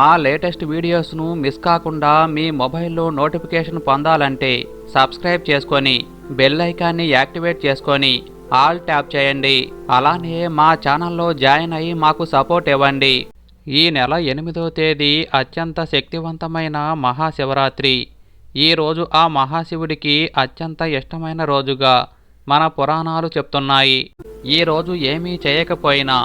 మా latest వీడియోస్ను miss కాకుండా మీ మొబైల్లో నోటిఫికేషన్ పొందాలంటే సబ్స్క్రైబ్ చేసుకొని బెల్ ఐకాన్ని యాక్టివేట్ చేసుకొని ఆల్ ట్యాప్ చేయండి. అలానే మా ఛానల్లో జాయిన్ అయ్యి మాకు సపోర్ట్ ఇవ్వండి. ఈ నెల ఎనిమిదో తేదీ అత్యంత శక్తివంతమైన మహాశివరాత్రి. ఈరోజు ఆ మహాశివుడికి అత్యంత ఇష్టమైన రోజుగా మన పురాణాలు చెప్తున్నాయి. ఈ రోజు ఏమీ చేయకపోయినా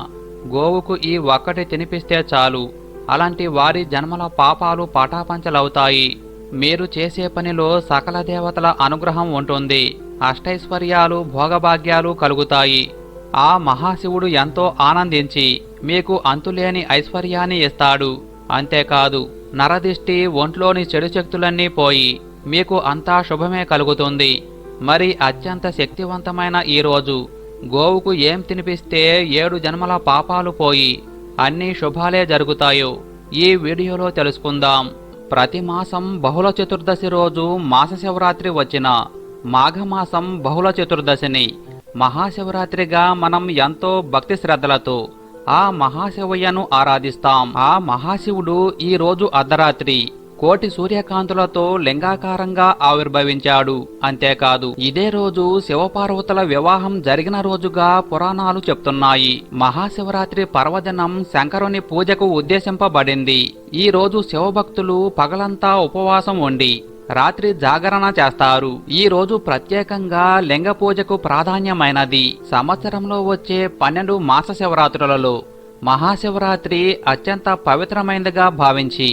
గోవుకు ఈ ఒక్కటి తినిపిస్తే చాలు. అలాంటి వారి జన్మల పాపాలు పటాపంచలవుతాయి. మీరు చేసే పనిలో సకల దేవతల అనుగ్రహం ఉంటుంది. అష్టైశ్వర్యాలు భోగభాగ్యాలు కలుగుతాయి. ఆ మహాశివుడు ఎంతో ఆనందించి మీకు అంతులేని ఐశ్వర్యాన్ని ఇస్తాడు. అంతేకాదు నరదిష్టి ఒంట్లోని చెడు శక్తులన్నీ పోయి మీకు అంతా శుభమే కలుగుతుంది. మరి అత్యంత శక్తివంతమైన ఈరోజు గోవుకు ఏం తినిపిస్తే ఏడు జన్మల పాపాలు పోయి అన్ని శుభాలే జరుగుతాయో ఈ వీడియోలో తెలుసుకుందాం. ప్రతి మాసం బహుళ చతుర్దశి రోజు మాస శివరాత్రి వచ్చిన మాఘమాసం బహుళ చతుర్దశిని. మహాశివరాత్రిగా మనం ఎంతో భక్తి శ్రద్ధలతో ఆ మహాశివయ్యను ఆరాధిస్తాం. ఆ మహాశివుడు ఈ రోజు అర్ధరాత్రి. కోటి సూర్యకాంతులతో లింగాకారంగా ఆవిర్భవించాడు. అంతేకాదు ఇదే రోజు శివపార్వతుల వివాహం జరిగిన రోజుగా పురాణాలు చెప్తున్నాయి. మహాశివరాత్రి పర్వదినం శంకరుని పూజకు ఉద్దేశింపబడింది. ఈ రోజు శివభక్తులు పగలంతా ఉపవాసం ఉండి రాత్రి జాగరణ చేస్తారు. ఈ రోజు ప్రత్యేకంగా లింగ పూజకు ప్రాధాన్యమైనది. సంవత్సరంలో వచ్చే పన్నెండు మాస శివరాత్రులలో మహాశివరాత్రి అత్యంత పవిత్రమైనదిగా భావించి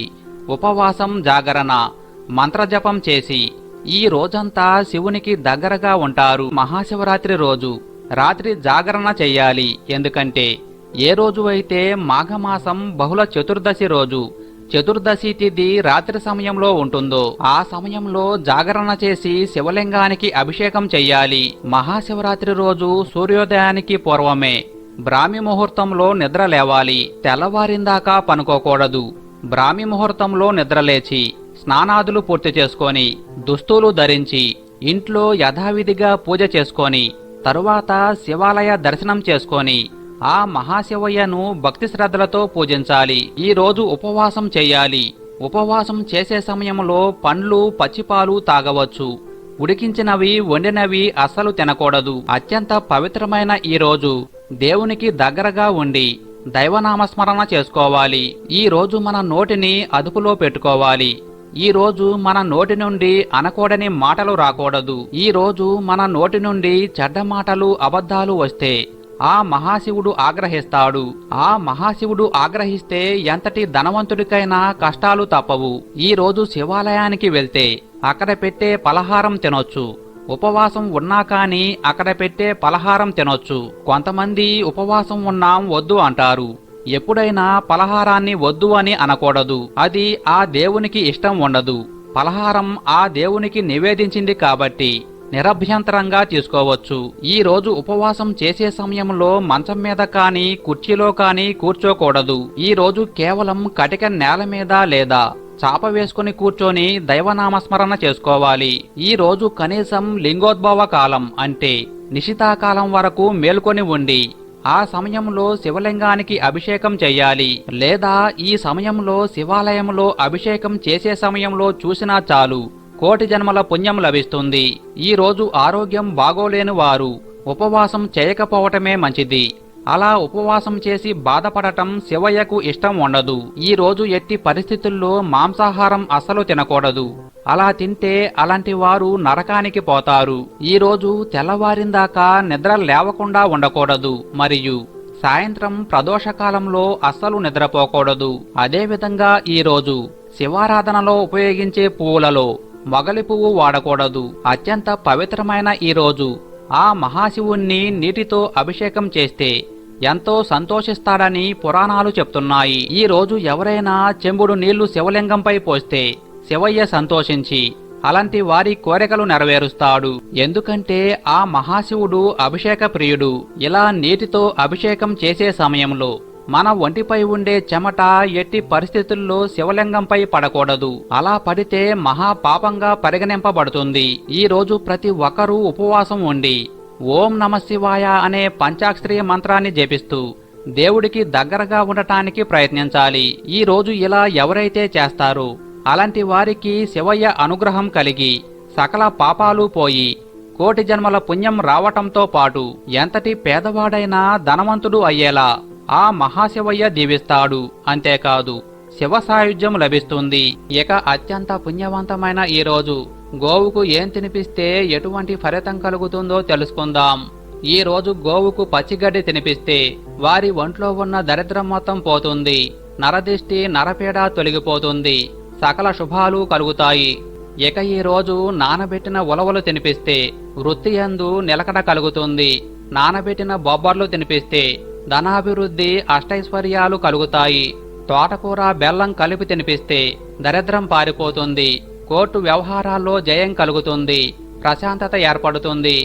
ఉపవాసం జాగరణ మంత్రజపం చేసి ఈ రోజంతా శివునికి దగ్గరగా ఉంటారు మహాశివరాత్రి రోజు. రాత్రి జాగరణ చెయ్యాలి ఎందుకంటే ఏ రోజు అయితే మాఘమాసం బహుళ చతుర్దశి రోజు చతుర్దశి తిథి రాత్రి సమయంలో ఉంటుందో ఆ సమయంలో జాగరణ చేసి శివలింగానికి అభిషేకం చెయ్యాలి. మహాశివరాత్రి రోజు సూర్యోదయానికి పూర్వమే. బ్రాహ్మి ముహూర్తంలో నిద్ర లేవాలి తెల్లవారిందాకా పనుకోకూడదు. బ్రాహ్మి ముహూర్తంలో నిద్రలేచి స్నానాదులు పూర్తి చేసుకొని దుస్తులు ధరించి ఇంట్లో యథావిధిగా పూజ చేసుకొని తరువాత శివాలయ దర్శనం చేసుకొని ఆ మహాశివయ్యను భక్తి శ్రద్ధలతో పూజించాలి. ఈ రోజు ఉపవాసం చేయాలి. ఉపవాసం చేసే సమయంలో పండ్లు పచ్చిపాలు తాగవచ్చు. ఉడికించినవి వండినవి అస్సలు తినకూడదు. అత్యంత పవిత్రమైన ఈ రోజు. దేవునికి దగ్గరగా ఉండి దైవనామస్మరణ చేసుకోవాలి. ఈ రోజు మన నోటిని అదుపులో పెట్టుకోవాలి. ఈ రోజు మన నోటి నుండి అనకూడని మాటలు రాకూడదు. ఈ రోజు మన నోటి నుండి చెడ్డ మాటలు అబద్ధాలు వస్తే ఆ మహాశివుడు ఆగ్రహిస్తాడు. ఆ మహాశివుడు ఆగ్రహిస్తే ఎంతటి ధనవంతుడికైనా కష్టాలు తప్పవు. ఈ రోజు శివాలయానికి వెళ్తే అక్కడ పెట్టే పలహారం తినొచ్చు. ఉపవాసం ఉన్నా కానీ అక్కడ పెట్టే పలహారం తినొచ్చు. కొంతమంది ఉపవాసం ఉన్నాం వద్దు అంటారు. ఎప్పుడైనా పలహారాన్ని వద్దు అని అనకూడదు. అది ఆ దేవునికి ఇష్టం ఉండదు. పలహారం ఆ దేవునికి నివేదించింది కాబట్టి నిరభ్యంతరంగా తీసుకోవచ్చు. ఈ రోజు ఉపవాసం చేసే సమయంలో మంచం మీద కానీ కుర్చీలో కానీ కూర్చోకూడదు. ఈ రోజు కేవలం కటిక నేల మీద లేదా చాప వేసుకుని కూర్చొని దైవనామస్మరణ చేసుకోవాలి. ఈ రోజు కనీసం లింగోద్భవ కాలం అంటే నిశితాకాలం వరకు మేల్కొని ఉండి ఆ సమయంలో శివలింగానికి అభిషేకం చెయ్యాలి. లేదా ఈ సమయంలో శివాలయంలో అభిషేకం చేసే సమయంలో చూసినా చాలు కోటి జన్మల పుణ్యం లభిస్తుంది. ఈ రోజు ఆరోగ్యం బాగోలేని వారు ఉపవాసం చేయకపోవటమే మంచిది. అలా ఉపవాసం చేసి బాధపడటం శివయ్యకు ఇష్టం ఉండదు. ఈ రోజు ఎట్టి పరిస్థితుల్లో మాంసాహారం అస్సలు తినకూడదు. అలా తింటే అలాంటి వారు నరకానికి పోతారు. ఈ రోజు తెల్లవారిందాకా నిద్ర లేవకుండా ఉండకూడదు. మరియు సాయంత్రం ప్రదోషకాలంలో అస్సలు నిద్రపోకూడదు. అదేవిధంగా ఈ రోజు శివారాధనలో ఉపయోగించే పువ్వులలో మొగలి పువ్వు వాడకూడదు. అత్యంత పవిత్రమైన ఈ రోజు ఆ మహాశివుణ్ణి నీటితో అభిషేకం చేస్తే ఎంతో సంతోషిస్తాడని పురాణాలు చెప్తున్నాయి. ఈ రోజు ఎవరైనా చెంబుడు నీళ్ళు శివలింగంపై పోస్తే శివయ్య సంతోషించి అలాంటి వారి కోరికలు నెరవేరుస్తాడు. ఎందుకంటే ఆ మహాశివుడు అభిషేక ప్రియుడు. ఇలా నీటితో అభిషేకం చేసే సమయంలో మన ఒంటిపై ఉండే చెమట ఎట్టి పరిస్థితుల్లో శివలింగంపై పడకూడదు. అలా పడితే మహా పాపంగా పరిగణింపబడుతుంది. ఈ రోజు ప్రతి ఒక్కరూ ఉపవాసం ఉండి ఓం నమ శివాయ అనే పంచాక్షరి మంత్రాన్ని జపిస్తూ దేవుడికి దగ్గరగా ఉండటానికి ప్రయత్నించాలి. ఈ రోజు ఇలా ఎవరైతే చేస్తారో అలాంటి వారికి శివయ్య అనుగ్రహం కలిగి సకల పాపాలు పోయి కోటి జన్మల పుణ్యం రావటంతో పాటు ఎంతటి పేదవాడైనా ధనవంతుడు అయ్యేలా ఆ మహాశివయ్య దీవిస్తాడు. అంతేకాదు శివ సాయుధ్యం లభిస్తుంది. ఇక అత్యంత పుణ్యవంతమైన ఈ రోజు గోవుకు ఏం తినిపిస్తే ఎటువంటి ఫలితం కలుగుతుందో తెలుసుకుందాం. ఈ రోజు గోవుకు పచ్చిగడ్డి తినిపిస్తే వారి ఒంట్లో ఉన్న దరిద్రం మొత్తం పోతుంది. నరదిష్టి నరపీడ తొలగిపోతుంది. సకల శుభాలు కలుగుతాయి. ఇక ఈ రోజు నానబెట్టిన ఉలవలు తినిపిస్తే వృత్తి యందు నిలకడ కలుగుతుంది. నానబెట్టిన బొబ్బర్లు తినిపిస్తే ధనాభివృద్ధి అష్టైశ్వర్యాలు కలుగుతాయి. తోటకూర బెల్లం కలిపి తినిపిస్తే దరిద్రం పారిపోతుంది. కోర్టు వ్యవహారాల్లో జయం కలుగుతుంది ప్రశాంతత ఏర్పడుతుంది.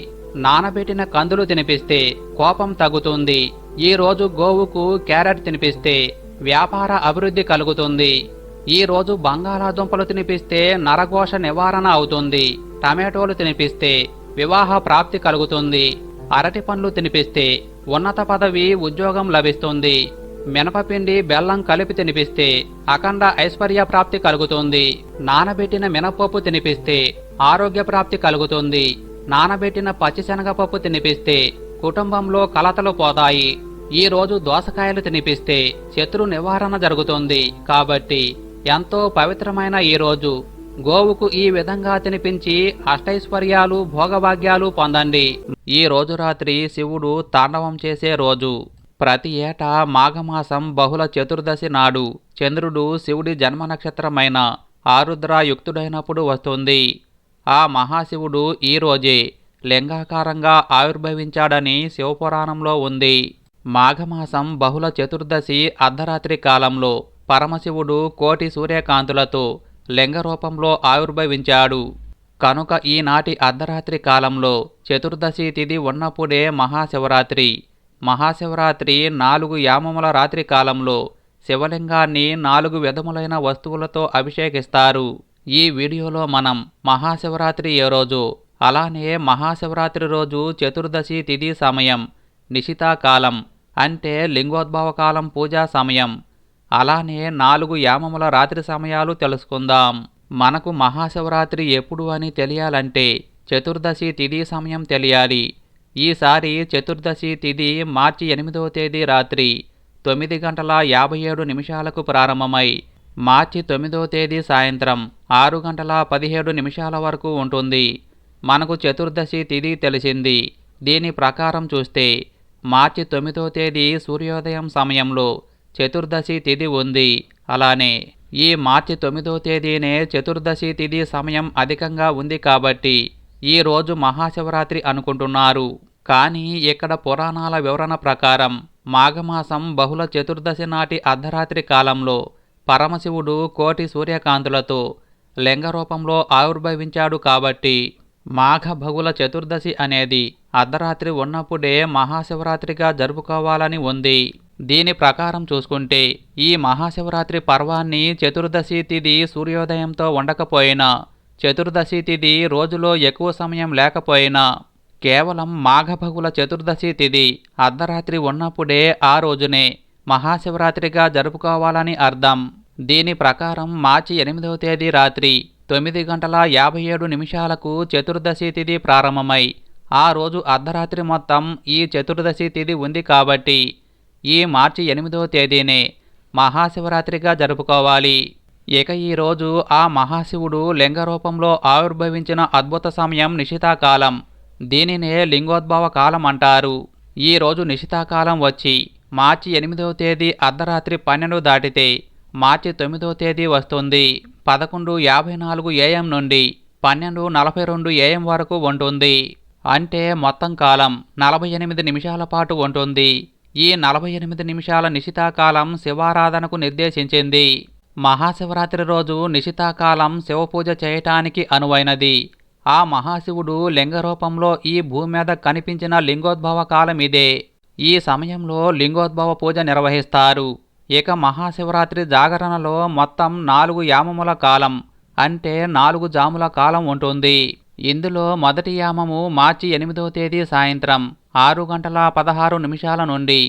నానబెట్టిన కందులు తినిపిస్తే కోపం తగ్గుతుంది. ఈరోజు గోవుకు క్యారెట్ తినిపిస్తే వ్యాపార అభివృద్ధి కలుగుతుంది. ఈరోజు బంగాళాదుంపలు తినిపిస్తే నరఘోష నివారణ అవుతుంది. టమాటోలు తినిపిస్తే వివాహ ప్రాప్తి కలుగుతుంది. అరటి పండ్లు తినిపిస్తే ఉన్నత పదవి ఉద్యోగం లభిస్తుంది. మినపపిండి బెల్లం కలిపి తినిపిస్తే అఖండ ఐశ్వర్య ప్రాప్తి కలుగుతుంది. నానబెట్టిన మినపప్పు తినిపిస్తే ఆరోగ్య ప్రాప్తి కలుగుతుంది. నానబెట్టిన పచ్చిశనగపప్పు తినిపిస్తే కుటుంబంలో కలతలు పోతాయి. ఈ రోజు దోసకాయలు తినిపిస్తే శత్రు నివారణ జరుగుతుంది. కాబట్టి ఎంతో పవిత్రమైన ఈ రోజు. గోవుకు ఈ విధంగా తినిపించి అష్టైశ్వర్యాలు భోగభాగ్యాలు పొందండి. ఈ రోజు రాత్రి శివుడు తాండవం చేసే రోజు. ప్రతి ఏటా మాఘమాసం బహుళ చతుర్దశి నాడు చంద్రుడు శివుడి జన్మ నక్షత్రమైన ఆరుద్ర యుక్తుడైనప్పుడు వస్తుంది. ఆ మహాశివుడు ఈ రోజే లింగాకారంగా ఆవిర్భవించాడని శివపురాణంలో ఉంది. మాఘమాసం బహుళ చతుర్దశి అర్ధరాత్రి కాలంలో పరమశివుడు కోటి సూర్యకాంతులతో లింగ రూపంలో ఆవిర్భవించాడు. కనుక ఈనాటి అర్ధరాత్రి కాలంలో చతుర్దశి తిథి ఉన్నప్పుడే మహాశివరాత్రి. మహాశివరాత్రి నాలుగు యామముల రాత్రి కాలంలో శివలింగాన్ని నాలుగు విధములైన వస్తువులతో అభిషేకిస్తారు. ఈ వీడియోలో మనం మహాశివరాత్రి ఏ రోజు అలానే మహాశివరాత్రి రోజు చతుర్దశి తిథి సమయం నిశితాకాలం అంటే లింగోద్భవ కాలం పూజా సమయం అలానే నాలుగు యామముల రాత్రి సమయాలు తెలుసుకుందాం. మనకు మహాశివరాత్రి ఎప్పుడు అని తెలియాలంటే చతుర్దశి తిథి సమయం తెలియాలి. ఈసారి చతుర్దశి తిథి మార్చి ఎనిమిదవ తేదీ రాత్రి తొమ్మిది గంటల యాభై ఏడు నిమిషాలకు ప్రారంభమై మార్చి తొమ్మిదవ తేదీ సాయంత్రం ఆరు గంటల పదిహేడు నిమిషాల వరకు ఉంటుంది. మనకు చతుర్దశి తిథి తెలిసింది. దీని ప్రకారం చూస్తే మార్చి తొమ్మిదో తేదీ సూర్యోదయం సమయంలో చతుర్దశి తిథి ఉంది. అలానే ఈ మార్చి తొమ్మిదో తేదీనే చతుర్దశి తిథి సమయం అధికంగా ఉంది కాబట్టి ఈరోజు మహాశివరాత్రి అనుకుంటున్నారు. కానీ ఇక్కడ పురాణాల వివరణ ప్రకారం మాఘమాసం బహుళ చతుర్దశి నాటి అర్ధరాత్రి కాలంలో పరమశివుడు కోటి సూర్యకాంతులతో లింగ రూపంలో ఆవిర్భవించాడు కాబట్టి మాఘ బహుళ చతుర్దశి అనేది అర్ధరాత్రి ఉన్నప్పుడే మహాశివరాత్రిగా జరుపుకోవాలని ఉంది. దీని ప్రకారం చూసుకుంటే ఈ మహాశివరాత్రి పర్వాన్ని చతుర్దశి తిథి సూర్యోదయంతో ఉండకపోయినా చతుర్దశి తిథి రోజులో ఎక్కువ సమయం లేకపోయినా కేవలం మాఘభగుల చతుర్దశి తిథి అర్ధరాత్రి ఉన్నప్పుడే ఆ రోజునే మహాశివరాత్రిగా జరుపుకోవాలని అర్థం. దీని ప్రకారం మార్చి ఎనిమిదవ తేదీ రాత్రి తొమ్మిది గంటల యాభై ఏడు నిమిషాలకు చతుర్దశి తిథి ప్రారంభమై ఆ రోజు అర్ధరాత్రి మొత్తం ఈ చతుర్దశి తిథి ఉంది కాబట్టి ఈ మార్చి ఎనిమిదవ తేదీనే మహాశివరాత్రిగా జరుపుకోవాలి. ఇక ఈరోజు ఆ మహాశివుడు లింగ రూపంలో ఆవిర్భవించిన అద్భుత సమయం నిశితాకాలం. దీనినే లింగోద్భవ కాలం అంటారు. ఈ రోజు నిశితాకాలం వచ్చి మార్చి ఎనిమిదవ తేదీ అర్ధరాత్రి పన్నెండు దాటితే మార్చి తొమ్మిదవ తేదీ వస్తుంది. పదకొండు యాభై నాలుగు ఏఎం నుండి పన్నెండు నలభై రెండు ఏఎం వరకు ఉంటుంది. అంటే మొత్తం కాలం నలభై ఎనిమిది నిమిషాల పాటు ఉంటుంది. ఈ నలభై ఎనిమిది నిమిషాల నిశితాకాలం శివారాధనకు నిర్దేశించింది. మహాశివరాత్రి రోజు నిశితాకాలం శివపూజ చేయటానికి అనువైనది. ఆ మహాశివుడు లింగ రూపంలో ఈ భూమి మీద కనిపించిన లింగోద్భవ కాలం ఇదే. ఈ సమయంలో లింగోద్భవ పూజ నిర్వహిస్తారు. ఇక మహాశివరాత్రి జాగరణలో మొత్తం నాలుగు యామముల కాలం అంటే నాలుగు జాముల కాలం ఉంటుంది. ఇందులో మొదటి యామము మార్చి ఎనిమిదవ తేదీ సాయంత్రం ఆరు గంటల పదహారు నిమిషాల నుండి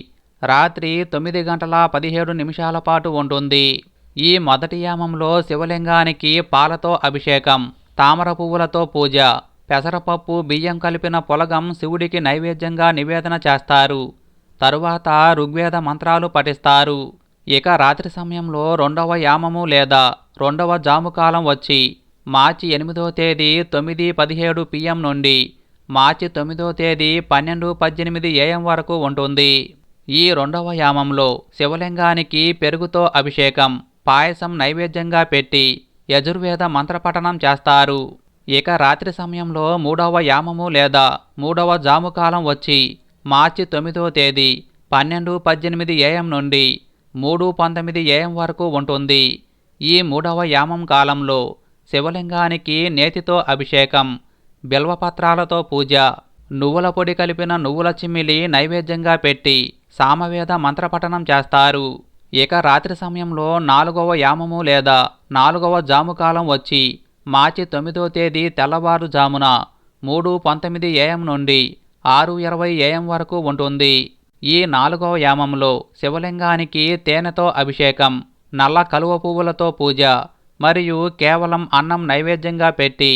రాత్రి తొమ్మిది గంటల పదిహేడు నిమిషాల పాటు ఉంటుంది. ఈ మొదటి యామంలో శివలింగానికి పాలతో అభిషేకం తామర పువ్వులతో పూజ పెసరపప్పు బియ్యం కలిపిన పొలగం శివుడికి నైవేద్యంగా నివేదన చేస్తారు. తరువాత ఋగ్వేద మంత్రాలు పఠిస్తారు. ఇక రాత్రి సమయంలో రెండవ యామము లేదా రెండవ జాముకాలం వచ్చి మార్చి ఎనిమిదో తేదీ తొమ్మిది పదిహేడు పిఎం నుండి మార్చి తొమ్మిదో తేదీ పన్నెండు పద్దెనిమిది ఏఎం వరకు ఉంటుంది. ఈ రెండవ యామంలో శివలింగానికి పెరుగుతో అభిషేకం పాయసం నైవేద్యంగా పెట్టి యజుర్వేద మంత్రపఠనం చేస్తారు. ఇక రాత్రి సమయంలో మూడవ యామము లేదా మూడవ జాముకాలం వచ్చి మార్చి తొమ్మిదో తేదీ పన్నెండు పద్దెనిమిది ఏఎం నుండి మూడు పంతొమ్మిది ఏఎం వరకు ఉంటుంది. ఈ మూడవ యామం కాలంలో శివలింగానికి నేతితో అభిషేకం బిల్వపత్రాలతో పూజ నువ్వుల పొడి కలిపిన నువ్వుల చిమ్మిలి నైవేద్యంగా పెట్టి సామవేద మంత్రపఠనం చేస్తారు. ఇక రాత్రి సమయంలో నాలుగవ యామము లేదా నాలుగవ జాముకాలం వచ్చి మార్చి తొమ్మిదో తేదీ తెల్లవారుజామున మూడు పంతొమ్మిది ఏఎం నుండి ఆరు ఇరవై ఏఎం వరకు ఉంటుంది. ఈ నాలుగవ యామంలో శివలింగానికి తేనెతో అభిషేకం నల్ల కలువ పువ్వులతో పూజ మరియు కేవలం అన్నం నైవేద్యంగా పెట్టి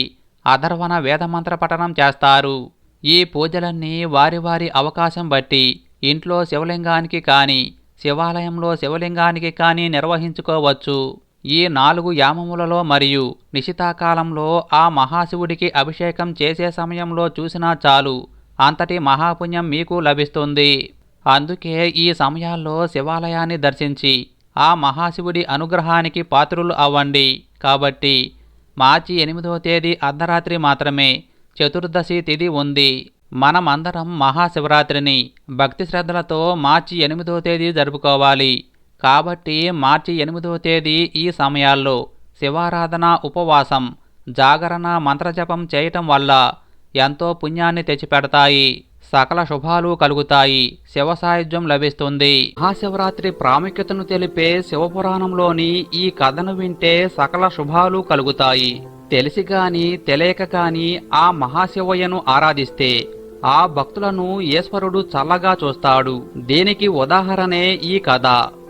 అధర్వణ వేదమంత్ర పఠనం చేస్తారు. ఈ పూజలన్నీ వారి వారి అవకాశం బట్టి ఇంట్లో శివలింగానికి కానీ శివాలయంలో శివలింగానికి కానీ నిర్వహించుకోవచ్చు. ఈ నాలుగు యామములలో మరియు నిశితాకాలంలో ఆ మహాశివుడికి అభిషేకం చేసే సమయంలో చూసినా చాలు. అంతటి మహాపుణ్యం మీకు లభిస్తుంది. అందుకే ఈ సమయాల్లో శివాలయాన్ని దర్శించి ఆ మహాశివుడి అనుగ్రహానికి పాత్రులు అవ్వండి. కాబట్టి మార్చి ఎనిమిదో తేదీ అర్ధరాత్రి మాత్రమే చతుర్దశి తిథి ఉంది. మనమందరం మహాశివరాత్రిని భక్తి శ్రద్ధలతో మార్చి ఎనిమిదో తేదీ జరుపుకోవాలి. కాబట్టి మార్చి ఎనిమిదో తేదీ ఈ సమయాల్లో శివారాధన ఉపవాసం జాగరణ మంత్రజపం చేయటం వల్ల ఎంతో పుణ్యాన్ని తెచ్చిపెడతాయి. సకల శుభాలు కలుగుతాయి. శివ సాయుధ్యం లభిస్తుంది. మహాశివరాత్రి ప్రాముఖ్యతను తెలిపే శివపురాణంలోని ఈ కథను వింటే సకల శుభాలు కలుగుతాయి. తెలిసి గాని తెలియక కాని ఆ మహాశివయ్యను ఆరాధిస్తే ఆ భక్తులను ఈశ్వరుడు చల్లగా చూస్తాడు. దీనికి ఉదాహరణే ఈ కథ.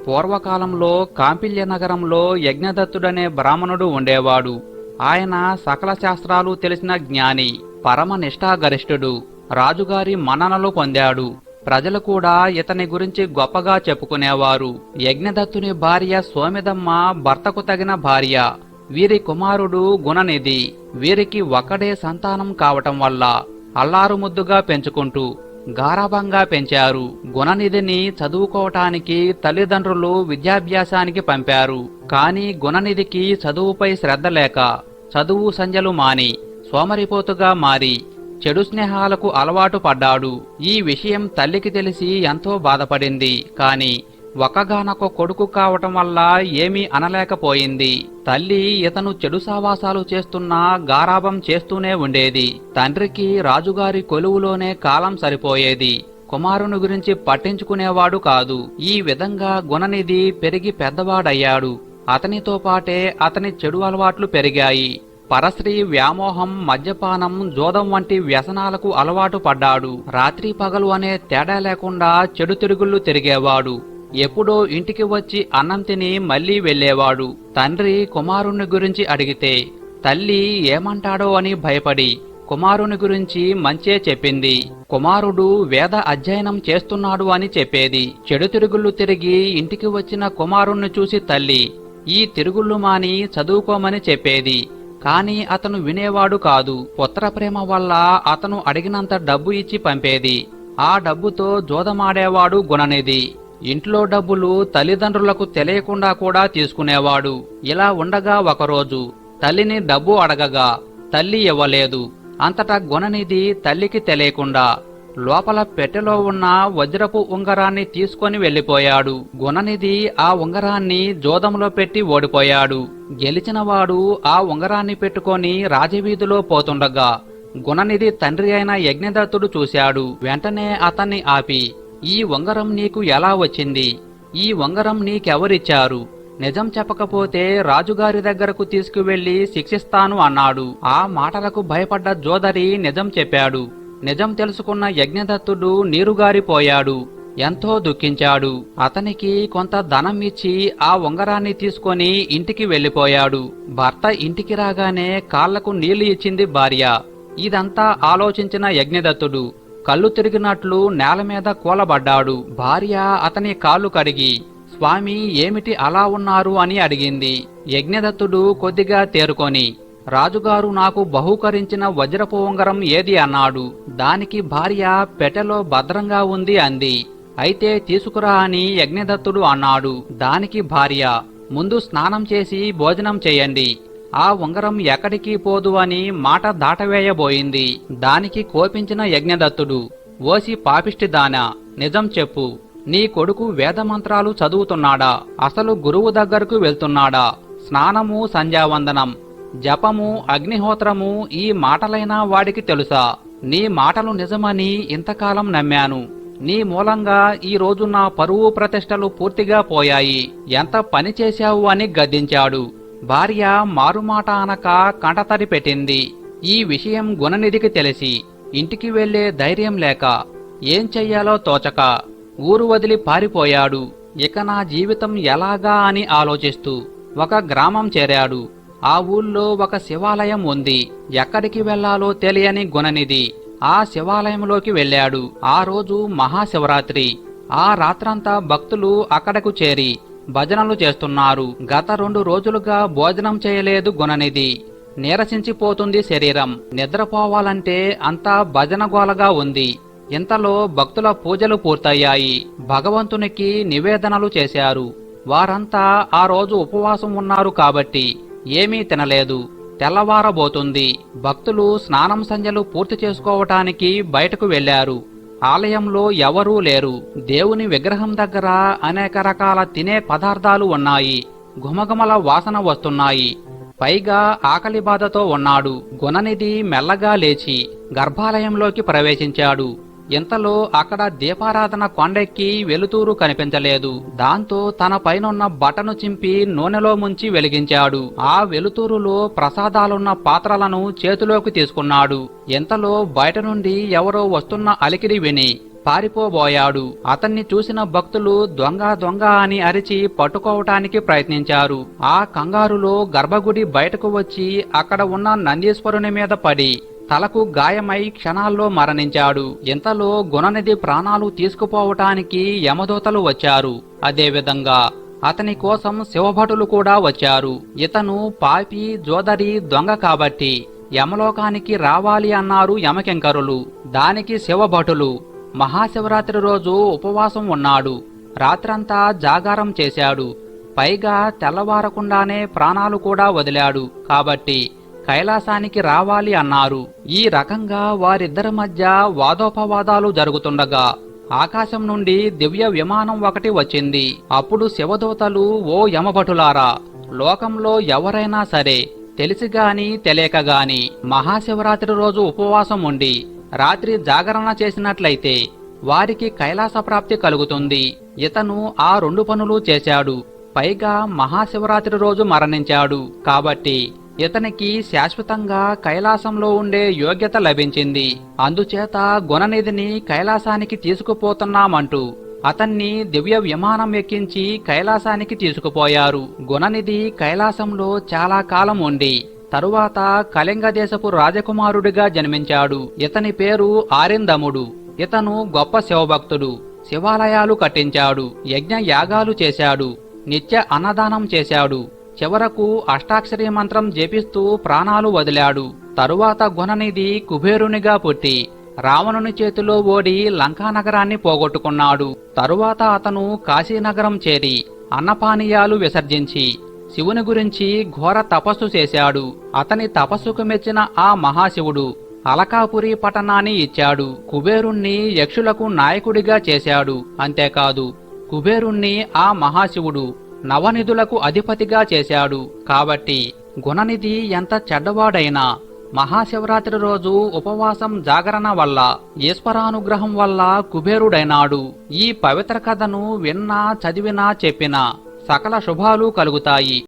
పూర్వకాలంలో కాంపిల్య నగరంలో యజ్ఞదత్తుడనే బ్రాహ్మణుడు ఉండేవాడు. ఆయన సకల శాస్త్రాలు తెలిసిన జ్ఞాని పరమ నిష్ఠాగరిష్ఠుడు రాజుగారి మన్ననలు పొందాడు. ప్రజలు కూడా ఇతని గురించి గొప్పగా చెప్పుకునేవారు. యజ్ఞదత్తుని భార్య సోమిదమ్మ భర్తకు తగిన భార్య. వీరి కుమారుడు గుణనిధి. వీరికి ఒక్కడే సంతానం కావటం వల్ల అల్లారు ముద్దుగా పెంచుకుంటూ గారాభంగా పెంచారు. గుణనిధిని చదువుకోవటానికి తల్లిదండ్రులు విద్యాభ్యాసానికి పంపారు. కానీ గుణనిధికి చదువుపై శ్రద్ధ లేక చదువు సంజలు మాని సోమరిపోతుగా మారి చెడు స్నేహాలకు అలవాటు పడ్డాడు. ఈ విషయం తల్లికి తెలిసి ఎంతో బాధపడింది. కాని ఒకగానొక కొడుకు కావటం వల్ల ఏమీ అనలేకపోయింది. తల్లి ఇతను చెడు సావాసాలు చేస్తున్నా గారాభం చేస్తూనే ఉండేది. తండ్రికి రాజుగారి కొలువులోనే కాలం సరిపోయేది. కుమారుని గురించి పట్టించుకునేవాడు కాదు. ఈ విధంగా గుణనిధి పెరిగి పెద్దవాడయ్యాడు. అతనితో పాటే అతని చెడు అలవాట్లు పెరిగాయి. పరశ్రీ వ్యామోహం మద్యపానం జోదం వంటి వ్యసనాలకు అలవాటు పడ్డాడు. రాత్రి పగలు అనే తేడా లేకుండా చెడు తిరుగుళ్ళు తిరిగేవాడు. ఎప్పుడో ఇంటికి వచ్చి అన్నం తిని మళ్ళీ వెళ్ళేవాడు తండ్రి కుమారుణ్ణి గురించి అడిగితే తల్లి ఏమంటాడో అని భయపడి కుమారుని గురించి మంచే చెప్పింది. కుమారుడు వేద అధ్యయనం చేస్తున్నాడు అని చెప్పేది. చెడు తిరుగుళ్ళు తిరిగి ఇంటికి వచ్చిన కుమారుణ్ణి చూసి తల్లి ఈ తిరుగుళ్ళు మాని చదువుకోమని చెప్పేది. కాని అతను వినేవాడు కాదు. పుత్ర ప్రేమ వల్ల అతను అడిగినంత డబ్బు ఇచ్చి పంపేది. ఆ డబ్బుతో జోదమాడేవాడు గుణనిధి. ఇంట్లో డబ్బులు తల్లిదండ్రులకు తెలియకుండా కూడా తీసుకునేవాడు. ఇలా ఉండగా ఒకరోజు తల్లిని డబ్బు అడగగా తల్లి ఇవ్వలేదు. అంతటా గుణనిధి తల్లికి తెలియకుండా లోపల పెట్టెలో ఉన్న వజ్రపు ఉంగరాన్ని తీసుకొని వెళ్ళిపోయాడు గుణనిధి ఆ ఉంగరాన్ని జోదంలో పెట్టి ఓడిపోయాడు. గెలిచినవాడు ఆ ఉంగరాన్ని పెట్టుకొని రాజవీధిలో పోతుండగా గుణనిధి తండ్రి అయిన యజ్ఞదత్తుడు చూశాడు. వెంటనే అతన్ని ఆపి ఈ ఉంగరం నీకు ఎలా వచ్చింది? ఈ ఉంగరం నీకెవరిచ్చారు? నిజం చెప్పకపోతే రాజుగారి దగ్గరకు తీసుకువెళ్ళి శిక్షిస్తాను అన్నాడు. ఆ మాటలకు భయపడ్డ జోదరి నిజం చెప్పాడు. నిజం తెలుసుకున్న యజ్ఞదత్తుడు నీరుగారిపోయాడు. ఎంతో దుఃఖించాడు. అతనికి కొంత ధనం ఇచ్చి ఆ ఉంగరాన్ని తీసుకొని ఇంటికి వెళ్ళిపోయాడు భర్త ఇంటికి రాగానే కాళ్ళకు నీళ్ళు ఇచ్చింది భార్య. ఇదంతా ఆలోచించిన యజ్ఞదత్తుడు. కళ్ళు తిరిగినట్లు నేల మీద కూలబడ్డాడు. భార్య అతని కాళ్ళు కడిగి స్వామి ఏమిటి అలా ఉన్నారు? అని అడిగింది. యజ్ఞదత్తుడు కొద్దిగా తేరుకొని రాజుగారు నాకు బహూకరించిన వజ్రపు ఉంగరం ఏది? అన్నాడు. దానికి భార్య పెట్టెలో భద్రంగా ఉంది అంది. అయితే తీసుకురా అని యజ్ఞదత్తుడు అన్నాడు. దానికి భార్య ముందు స్నానం చేసి భోజనం చేయండి. ఆ ఉంగరం ఎక్కడికి పోదు అని మాట దాటవేయబోయింది. దానికి కోపించిన యజ్ఞదత్తుడు ఓసి పాపిష్టి దానా నిజం చెప్పు. నీ కొడుకు వేదమంత్రాలు చదువుతున్నాడా? అసలు గురువు దగ్గరకు వెళ్తున్నాడా? స్నానము సంధ్యావందనం జపము అగ్నిహోత్రము ఈ మాటలైనా వాడికి తెలుసా? నీ మాటలు నిజమని ఇంతకాలం నమ్మాను. నీ మూలంగా ఈ రోజు నా పరువు ప్రతిష్టలు పూర్తిగా పోయాయి. ఎంత పని చేశావు అని గద్దించాడు. భార్య మారుమాట అనక కంటతడి పెట్టింది. ఈ విషయం గుణనిధికి తెలిసి ఇంటికి వెళ్ళే ధైర్యం లేక ఏం చెయ్యాలో తోచక ఊరు వదిలి పారిపోయాడు. ఇక నా జీవితం ఎలాగా అని ఆలోచిస్తూ ఒక గ్రామం చేరాడు. ఆ ఊళ్ళో ఒక శివాలయం ఉంది. ఎక్కడికి వెళ్ళాలో తెలియని గుణనిధి ఆ శివాలయంలోకి వెళ్ళాడు. ఆ రోజు మహాశివరాత్రి. ఆ రాత్రంతా భక్తులు అక్కడకు చేరి భజనలు చేస్తున్నారు. గత రెండు రోజులుగా భోజనం చేయలేదు గుణనిధి. నీరసించిపోతుంది శరీరం. నిద్రపోవాలంటే అంతా భజనగోలగా ఉంది. ఇంతలో భక్తుల పూజలు పూర్తయ్యాయి. భగవంతునికి నివేదనలు చేశారు. వారంతా ఆ రోజు ఉపవాసం ఉన్నారు కాబట్టి ఏమీ తినలేదు. తెల్లవారబోతుంది. భక్తులు స్నానం సంజలు పూర్తి చేసుకోవటానికి బయటకు వెళ్ళారు ఆలయంలో ఎవరూ లేరు. దేవుని విగ్రహం దగ్గర అనేక రకాల తినే పదార్థాలు ఉన్నాయి. ఘుమఘుమల వాసన వస్తున్నాయి. పైగా ఆకలి బాధతో ఉన్నాడు. గుణనిధి మెల్లగా లేచి గర్భాలయంలోకి ప్రవేశించాడు. ఇంతలో అక్కడ దీపారాధన కొండెక్కి వెలుతూరు కనిపించలేదు. దాంతో తన పైనున్న బటను చింపి నూనెలో ముంచి వెలిగించాడు. ఆ వెలుతూరులో ప్రసాదాలున్న పాత్రలను చేతిలోకి తీసుకున్నాడు. ఇంతలో బయట నుండి ఎవరో వస్తున్న అలికిడి విని పారిపోబోయాడు. అతన్ని చూసిన భక్తులు దొంగ దొంగ అని అరిచి పట్టుకోవటానికి ప్రయత్నించారు. ఆ కంగారులో గర్భగుడి బయటకు వచ్చి అక్కడ ఉన్న నందీశ్వరుని మీద పడి తలకు గాయమై క్షణాల్లో మరణించాడు. ఇంతలో గుణనిధి ప్రాణాలు తీసుకుపోవటానికి యమదూతలు వచ్చారు. అదేవిధంగా అతని కోసం శివభటులు కూడా వచ్చారు. ఇతను పాపి జోదరి దొంగ కాబట్టి యమలోకానికి రావాలి అన్నారు యమకింకరులు. దానికి శివభటులు మహాశివరాత్రి రోజు ఉపవాసం ఉన్నాడు. రాత్రంతా జాగారం చేశాడు. పైగా తెల్లవారకుండానే ప్రాణాలు కూడా వదిలాడు. కాబట్టి కైలాసానికి రావాలి అన్నారు. ఈ రకంగా వారిద్దరి మధ్య వాదోపవాదాలు జరుగుతుండగా ఆకాశం నుండి దివ్య విమానం ఒకటి వచ్చింది. అప్పుడు శివదూతలు ఓ యమభటులారా లోకంలో ఎవరైనా సరే తెలిసి తెలియకగాని తెలియక మహాశివరాత్రి రోజు ఉపవాసం ఉండి రాత్రి జాగరణ చేసినట్లయితే వారికి కైలాస ప్రాప్తి కలుగుతుంది. ఇతను ఆ రెండు పనులు చేశాడు. పైగా మహాశివరాత్రి రోజు మరణించాడు. కాబట్టి ఇతనికి శాశ్వతంగా కైలాసంలో ఉండే యోగ్యత లభించింది. అందుచేత గుణనిధిని కైలాసానికి తీసుకుపోతున్నామంటూ అతన్ని దివ్య విమానం ఎక్కించి కైలాసానికి తీసుకుపోయారు. గుణనిధి కైలాసంలో చాలా కాలం ఉండి తరువాత కళింగ దేశపు రాజకుమారుడిగా జన్మించాడు. ఇతని పేరు ఆరిందముడు. ఇతను గొప్ప శివభక్తుడు. శివాలయాలు కట్టించాడు. యజ్ఞ యాగాలు చేశాడు. నిత్య అన్నదానం చేశాడు. చివరకు అష్టాక్షరి మంత్రం జపిస్తూ ప్రాణాలు వదిలాడు. తరువాత గుణనిధి కుబేరునిగా పుట్టి రావణుని చేతిలో ఓడి లంకానగరాన్ని పోగొట్టుకున్నాడు. తరువాత అతను కాశీనగరం చేరి అన్నపానీయాలు విసర్జించి శివుని గురించి ఘోర తపస్సు చేశాడు. అతని తపస్సుకు మెచ్చిన ఆ మహాశివుడు అలకాపురి పట్టణాన్ని ఇచ్చాడు. కుబేరుణ్ణి యక్షులకు నాయకుడిగా చేశాడు. అంతేకాదు కుబేరుణ్ణి ఆ మహాశివుడు నవనిధులకు అధిపతిగా చేశాడు. కాబట్టి గుణనిధి ఎంత చెడ్డవాడైనా మహాశివరాత్రి రోజు ఉపవాసం జాగరణ వల్ల ఈశ్వరానుగ్రహం వల్ల కుబేరుడైనాడు. ఈ పవిత్ర కథను విన్నా చదివినా చెప్పినా సకల శుభాలు కలుగుతాయి.